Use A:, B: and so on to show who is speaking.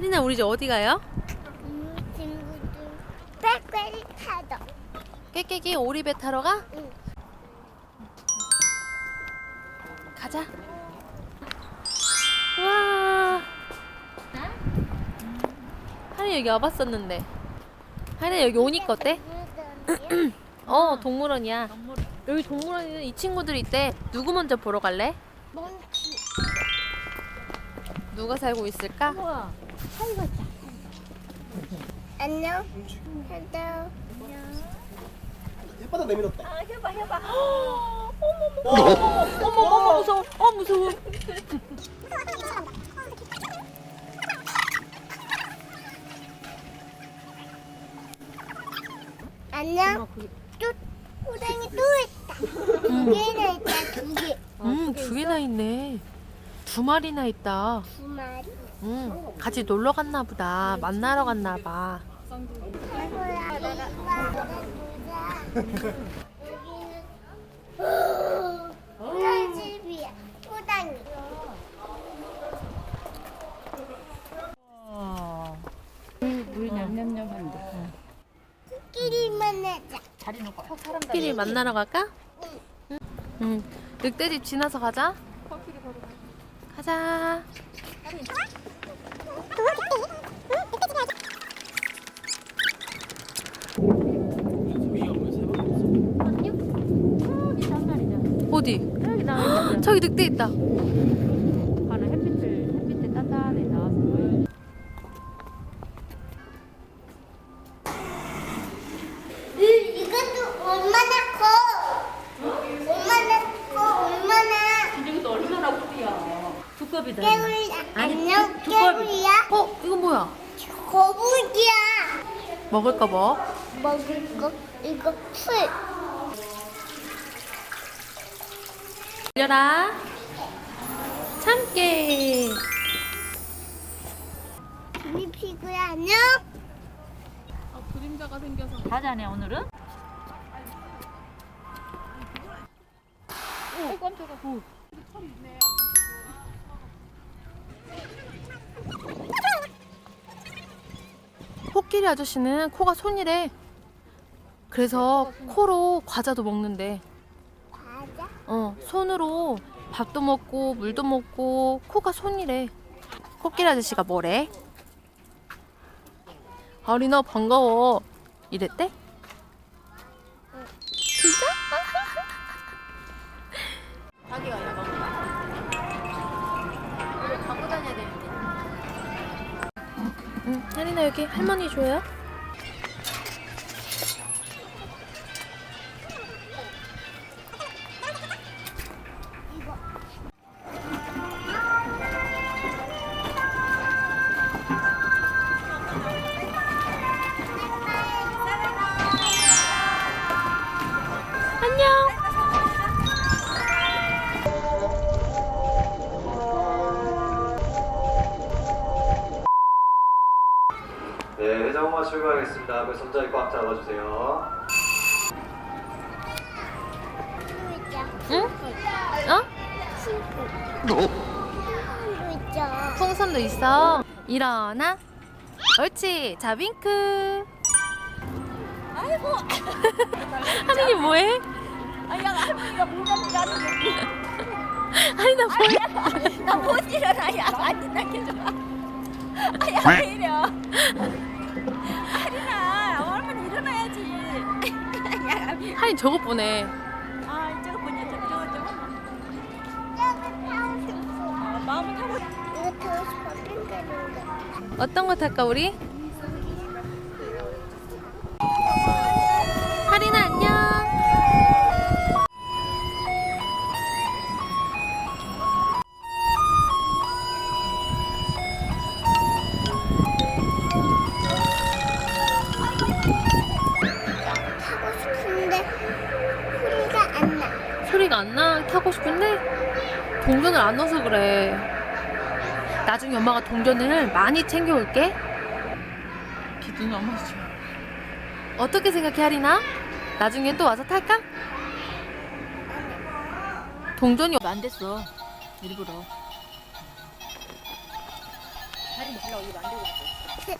A: 우리 이제 어디 가요?
B: 음, 친구들 빽빽이 타다.
A: 깨깨기 오리배 타러 가?
B: 응.
A: 가자. 와. 하리 여기 와봤었는데. 하리 여기 오니까 어때? 어 동물원이야. 여기 동물원에는 이 친구들이 있대. 누구 먼저 보러 갈래? 누가 살고 있을까?
B: 안녕. 안녕.
C: 혓바닥 내밀었다.
A: 어머 어머 무서워. 어 무서워.
B: 안녕. 또 호랑이 또 있다. 두 개나 있다. 두 개.
A: 음 두 개나 있네. 두 마리나 있다.
B: 두 마리.
A: 음 같이 놀러 갔나 보다. 만나러 갔나 봐.
B: 호랑이 여기는 호랑이 집이야. 호랑이.
D: 물 냠냠냠한데.
B: 끼리만 하자.
D: 자리 놓고 어, 사람
A: 코끼리 만나러 갈까? 응. 응. 늑대집 지나서 가자. 가자. 어디? 저기 늑대 있다.
D: 하는 햇빛을 햇빛에 나와서 보여.
B: 으, 이것도 얼마나 커? 얼마나 커? 얼마나?
D: 이것도 얼마나 크야. 두꺼비다.
B: 깨울이야.
D: 아니,
B: 안녕,
D: 두- 두꺼비.
B: 깨울이야.
A: 어, 이건 뭐야?
B: 거북이야.
A: 먹을까 뭐?
B: 먹을 거 이거 풀.
A: 열려라. 참깨.
B: 비비피그야 안녕.
D: 가자네 오늘은. 오 깜짝아. 오.
A: 코끼리 아저씨는 코가 손이래. 그래서 코로 과자도 먹는데. 어, 손으로 밥도 먹고 물도 먹고 코가 손이래. 코끼리 아저씨가 뭐래? 아리나 반가워. 이랬대? 진짜? 자기가 이거 갖고 다녀야 되는데. 응, 아리나 여기 할머니 줘요?
C: 출발하겠습니다. 그 손잡이 꽉 잡아주세요.
A: 응? 어? 풍선도 있어. 일어나. 옳지. 자, 윙크. 아이고. 하민이 뭐해?
D: 아야 할머니가 물건을 하는
A: 아니, 나 뭐해?
D: 나못 일어나야 아니 나 계속. 아야 왜 이래?
A: 하민 저것 보네.
D: 아 저거 뭐냐 저거 저거 저거.
B: 저거 타고 싶어.
D: 아, 마음을 타고.
B: 이거 타고 싶어. 핑크인데.
A: 어떤 거 탈까, 우리?
B: 나.
A: 소리가 안 나? 타고 싶은데? 동전을 안 넣어서 그래. 나중에 엄마가 동전을 많이 챙겨올게.
D: 기분 너무 좋아.
A: 어떻게 생각해, 하리나? 나중에 또 와서 탈까? 동전이
D: 안 됐어. 일부러. 이거 만들고.
B: 셋.